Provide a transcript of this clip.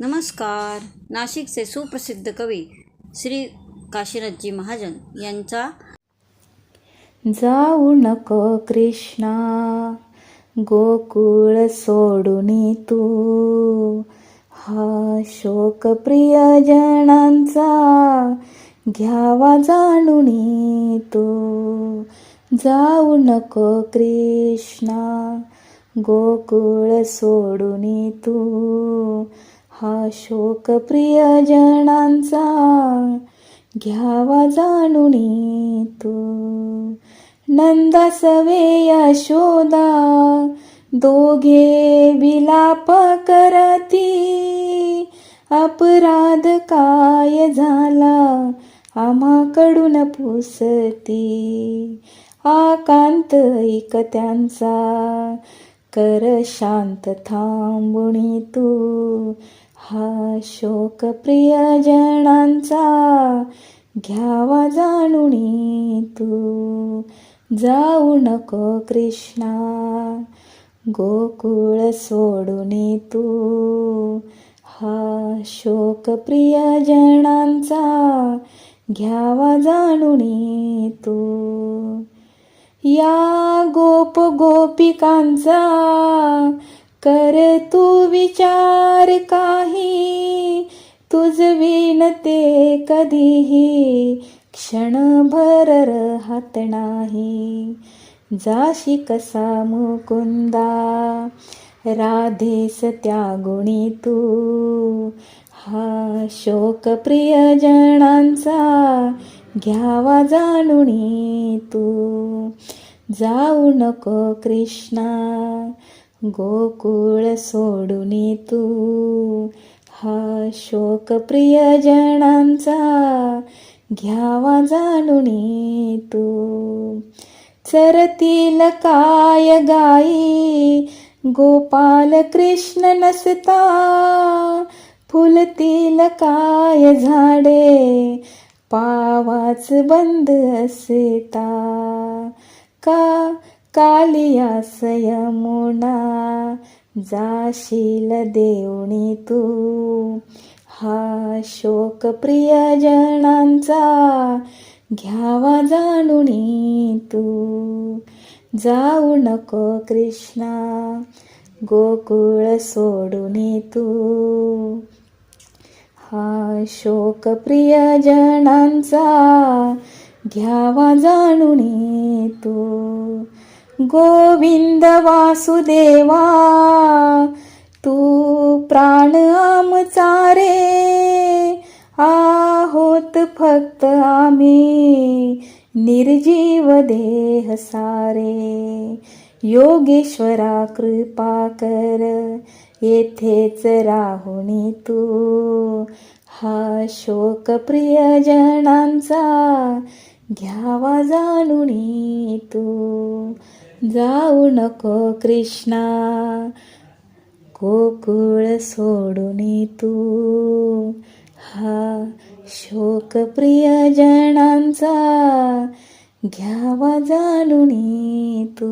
नमस्कार. नाशिकचे सुप्रसिद्ध कवी श्री काशीनाथजी महाजन यांचा जाऊ नको कृष्णा गोकुळ सोडून तू. हा शोक प्रिय जणांचा घ्यावा जाणून तू. जाऊ नको कृष्णा गोकुळ सोडून तू. हा शोक प्रियजनांचा घ्यावा जाणून तू नंदासवे शोधा दोघे विलाप करती अपराध काय झाला? आम्हाकडून पुसती आकांत ऐक त्यांचा कर शांत थांबुणी तू. हा शोक प्रियजनांचा घ्यावा जाणुणी तू. जाऊ नको कृष्णा गोकुळ सोडून तू. हा शोक प्रियजनांचा घ्यावा जाणुणी तू. या गोप गोपिकांचा कर तू विचार काही. तुझ विनते कधीही क्षणभर राहत नाही. जाशी कसा मुकुंदा राधेस त्यागुणी तू. हा शोक प्रियजनांचा घ्यावा जाणून तू जाऊ नको कृष्णा गोकुळ सोडून तू. हा शोक प्रियजनांचा घ्यावा जाणून तू चरतील काय गाई गोपाल कृष्ण नसता. फुलतील काय झाडे पावाच बंद असेता. का कालियास यमुना जाशील देवणी तू. हा शोक प्रियजनांचा घ्यावा जाणुनी तू. जाऊ नको कृष्णा गोकुळ सोडून तू. हा शोक प्रियजनांचा घ्यावा जाणून तू गोविंद वासुदेवा तू प्राण आमचा रे. आहोत फक्त आम्ही निर्जीव देह सारे. योगेश्वरा कृपा कर. येथेच राहुणी तू. हा शोक प्रियजनांचा घ्यावा जाणुणी तू. जाऊ नको कृष्णा गोकुळ सोडून तू. हा शोक प्रियजनांचा घ्यावा जाणून तू